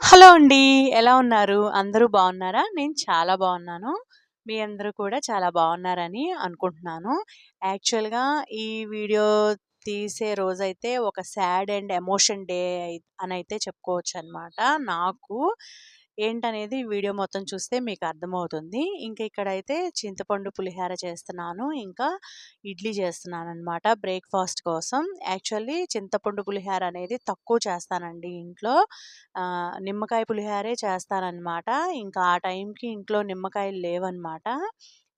Hello అండి. ఎలా ఉన్నారు? అందరూ బాగున్నారా నేను చాలా బాగున్నాను మీ అందరూ కూడా చాలా బాగున్నారని అనుకుంటున్నాను. యాక్చువల్‌గా ఈ వీడియో తీసే రోజైతే ఒక సాడ్ అండ్ ఎమోషన్ డే అని అయితే చెప్పుకోవచ్చు చెప్పుకోవచ్చనమాట. నాకు ఏంటనేది వీడియో మొత్తం చూస్తే మీకు అర్థమవుతుంది. ఇంకా ఇక్కడైతే చింతపండు పులిహార చేస్తున్నాను. ఇంకా ఇడ్లీ చేస్తున్నాను అనమాట బ్రేక్‌ఫాస్ట్ కోసం. యాక్చువల్లీ చింతపండు పులిహార అనేది తక్కువ చేస్తానండి ఇంట్లో. నిమ్మకాయ పులిహారే చేస్తానన్నమాట ఇంకా ఆ టైంకి ఇంట్లో నిమ్మకాయలు లేవన్నమాట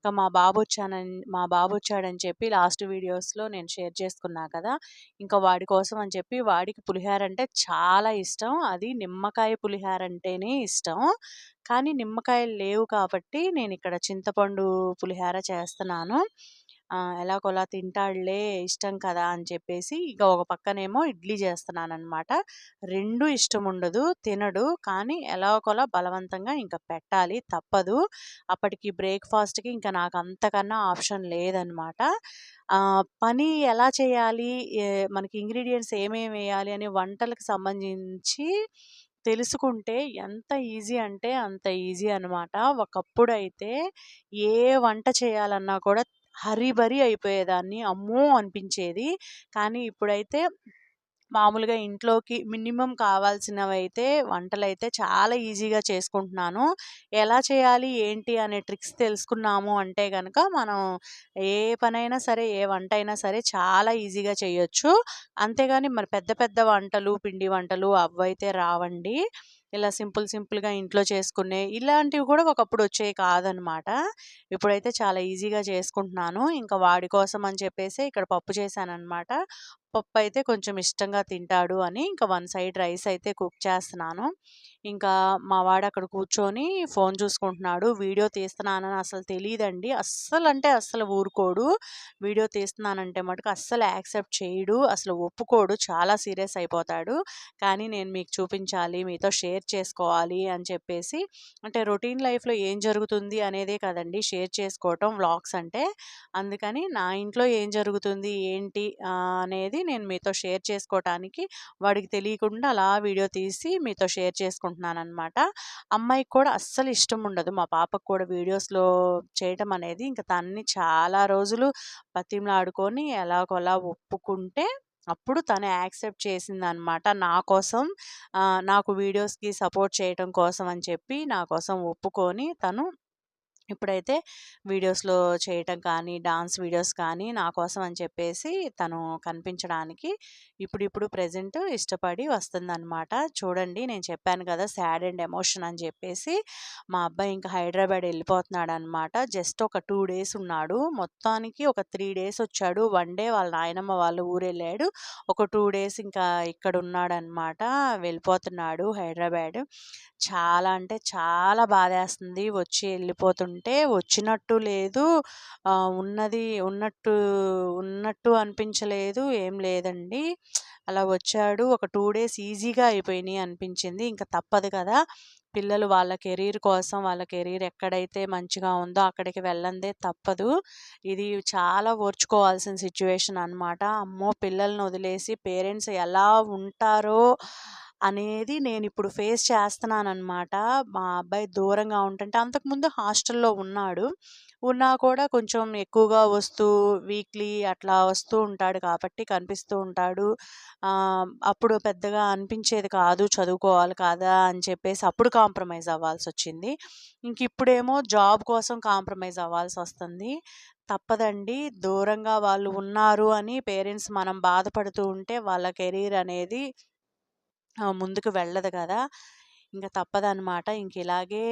ఇంకా మా బాబొచ్చానన్ మా బాబొచ్చాడని చెప్పి లాస్ట్ వీడియోస్‌లో నేను షేర్ చేసుకున్నా కదా! ఇంకా వాడి కోసం అని చెప్పి వాడికి పులిహార అంటే చాలా ఇష్టం. అది నిమ్మకాయ పులిహార అంటేనే ఇష్టం. కానీ నిమ్మకాయలు లేవు కాబట్టి నేను ఇక్కడ చింతపండు పులిహార చేస్తున్నాను. ఆహ్, ఎలాగోలా తింటాడులే ఇష్టం కదా! అని చెప్పేసి ఇక ఒక పక్కనేమో ఇడ్లీ చేస్తున్నాననమాట. 2 ఇష్టం ఉండదు. తినడు. కానీ ఎలాగోలా బలవంతంగా ఇంక పెట్టాలి తప్పదు. అప్పటికి బ్రేక్‌ఫాస్ట్‌కి ఇంక నాకు అంతకన్నా ఆప్షన్ లేదనమాట. ఆహ్, పని ఎలా చేయాలి? ఏ మనకి ఇంగ్రీడియెంట్స్ ఏమేమి వేయాలి అని వంటలకు సంబంధించి తెలుసుకుంటే ఎంత ఈజీ అంటే అంత ఈజీ అనమాట. ఒకప్పుడైతే ఏ వంట చేయాలన్నా కూడా హరిబరి అయిపోయేదాన్ని. అమ్మో! అనిపించేది. కానీ ఇప్పుడైతే మామూలుగా ఇంట్లోకి మినిమమ్ కావాల్సినవైతే వంటలైతే చాలా ఈజీగా చేసుకుంటున్నాను. ఎలా చేయాలి? ఏంటి? అనే ట్రిక్స్ తెలుసుకున్నాము అంటే కనుక మనం ఏ పనైనా సరే, ఏ వంట అయినా సరే చాలా ఈజీగా చేయొచ్చు. అంతేగాని మరి పెద్ద పెద్ద వంటలు, పిండి వంటలు అవైతే రావండి. ఇలా సింపుల్ సింపుల్‌గా ఇంట్లో చేసుకునే ఇలాంటివి కూడా ఒకప్పుడు వచ్చేవి కాదనమాట. ఇప్పుడైతే చాలా ఈజీగా చేసుకుంటున్నాను. ఇంకా వాడి కోసం అని చెప్పేసి ఇక్కడ పప్పు పప్పు అయితే కొంచెం ఇష్టంగా తింటాడు అని ఇంకా వన్ సైడ్ రైస్ అయితే కుక్ చేస్తున్నాను. ఇంకా మా వాడు అక్కడ కూర్చొని ఫోన్ చూసుకుంటున్నాడు. వీడియో తీస్తున్నానని అసలు తెలీదండి. అస్సలంటే అస్సలు ఊరుకోడు. వీడియో తీస్తున్నానంటే మటుకు అస్సలు యాక్సెప్ట్ చేయడు. అసలు ఒప్పుకోడు. చాలా సీరియస్ అయిపోతాడు. కానీ నేను మీకు చూపించాలి, మీతో షేర్ చేసుకోవాలి అని చెప్పేసి అంటే రొటీన్ లైఫ్‌లో ఏం జరుగుతుంది అనేదే కదండీ షేర్ చేసుకోవటం వ్లాగ్స్ అంటే. అందుకని నా ఇంట్లో ఏం జరుగుతుంది, ఏంటి అనేది నేను మీతో షేర్ చేసుకోవటానికి వాడికి తెలియకుండా అలా వీడియో తీసి మీతో షేర్ చేసుకుంటున్నాననమాట. అమ్మాయికి కూడా అస్సలు ఇష్టం ఉండదు. మా పాపకు కూడా వీడియోస్‌లో చేయటం అనేది. ఇంకా తనని చాలా రోజులు బతిమలాడుకొని ఎలాగోలా ఒప్పుకుంటే అప్పుడు తను యాక్సెప్ట్ చేసిందనమాట. నా కోసం నాకు వీడియోస్‌కి సపోర్ట్ చేయటం కోసం అని చెప్పి నా కోసం ఒప్పుకొని తను ఇప్పుడైతే వీడియోస్‌లో చేయటం కానీ, డాన్స్ వీడియోస్ కానీ నా కోసం అని చెప్పేసి తను కనిపించడానికి ఇప్పుడిప్పుడు ప్రెజెంట్ ఇష్టపడి వస్తుందనమాట. చూడండి నేను చెప్పాను కదా! సాడ్ అండ్ ఎమోషన్ అని చెప్పేసి. మా అబ్బాయి ఇంకా హైదరాబాద్ ఎళ్ళిపోతున్నాడనమాట. జస్ట్ ఒక టూ డేస్ ఉన్నాడు. మొత్తానికి ఒక త్రీ డేస్ వచ్చాడు. వన్ డే వాళ్ళ నాయనమ్మ వాళ్ళు ఊరెళ్ళాడు. ఒక టూ డేస్ ఇంకా ఇక్కడ ఉన్నాడనమాట వెళ్ళిపోతున్నాడు హైదరాబాద్. చాలా అంటే చాలా బాధేస్తుంది. వచ్చి అంటే వచ్చినట్టు లేదు. ఉన్నది ఉన్నట్టు ఉన్నట్టు అనిపించలేదు. ఏం లేదండి. అలా వచ్చాడు. ఒక టూ డేస్ ఈజీగా అయిపోయినాయి అనిపించింది. ఇంకా తప్పదు కదా! పిల్లలు వాళ్ళ కెరీర్ కోసం వాళ్ళ కెరీర్ ఎక్కడైతే మంచిగా ఉందో అక్కడికి వెళ్ళందే తప్పదు. ఇది చాలా ఓర్చుకోవాల్సిన సిచ్యువేషన్ అనమాట. అమ్మో! పిల్లల్ని వదిలేసి పేరెంట్స్ ఎలా ఉంటారో అనేది నేను ఇప్పుడు ఫేస్ చేస్తున్నానమాట మా అబ్బాయి దూరంగా ఉంటుంటే అంతకుముందు హాస్టల్‌లో ఉన్నాడు. ఉన్నా కూడా కొంచెం ఎక్కువగా వస్తూ వీక్లీ అట్లా వస్తూ ఉంటాడు కాబట్టి కనిపిస్తూ ఉంటాడు. అప్పుడు పెద్దగా అనిపించేది కాదు. చదువుకోవాలి కాదా అని చెప్పేసి అప్పుడు కాంప్రమైజ్ అవ్వాల్సి వచ్చింది ఇంకిప్పుడేమో జాబ్ కోసం కాంప్రమైజ్ అవ్వాల్సి వస్తుంది తప్పదండి. దూరంగా వాళ్ళు ఉన్నారు అని పేరెంట్స్ మనం బాధపడుతూ ఉంటే వాళ్ళ కెరీర్ అనేది ముందుకు వెళ్ళదు కదా! ఇంకా తప్పదనమాట. ఇంక ఇలాగే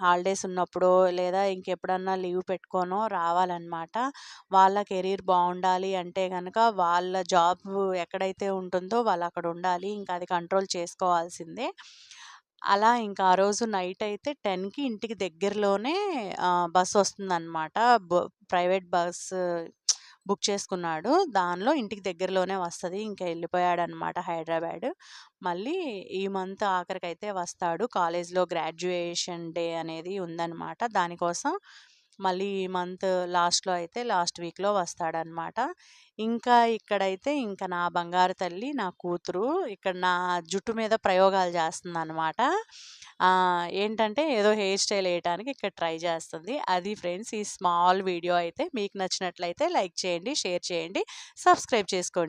హాలిడేస్ ఉన్నప్పుడో లేదా ఇంకెప్పుడన్నా లీవ్ పెట్టుకోనో రావాలనమాట. వాళ్ళ కెరీర్ బాగుండాలి అంటే కనుక వాళ్ళ జాబ్ ఎక్కడైతే ఉంటుందో వాళ్ళు అక్కడ ఉండాలి. ఇంకా అది కంట్రోల్ చేసుకోవాల్సిందే. అలా ఇంకా ఆ రోజు నైట్ అయితే 10కి ఇంటికి దగ్గరలోనే బస్సు వస్తుందన్నమాట బ ప్రైవేట్ బస్సు బుక్ చేసుకున్నాడు. దానిలో ఇంటికి దగ్గరలోనే వస్తుంది ఇంకా వెళ్ళిపోయాడు అనమాట హైదరాబాద్. మళ్ళీ ఈ మంత్ ఆఖరికైతే వస్తాడు. కాలేజ్‌లో గ్రాడ్యుయేషన్ డే అనేది ఉందన్నమాట దానికోసం మళ్ళీ ఈ మంత్ లాస్ట్‌లో అయితే లాస్ట్ వీక్‌లో వస్తాడనమాట. ఇంకా ఇక్కడైతే ఇంకా నా బంగారు తల్లి నా కూతురు ఇక్కడ నా జుట్టు మీద ప్రయోగాలు చేస్తుందనమాట. అనమాట ఏంటంటే ఏదో హెయిర్ స్టైల్ వేయడానికి ఇక్కడ ట్రై చేస్తుంది. అది ఫ్రెండ్స్ ఈ స్మాల్ వీడియో అయితే మీకు నచ్చినట్లయితే లైక్ చేయండి, షేర్ చేయండి, సబ్స్క్రైబ్ చేసుకోండి.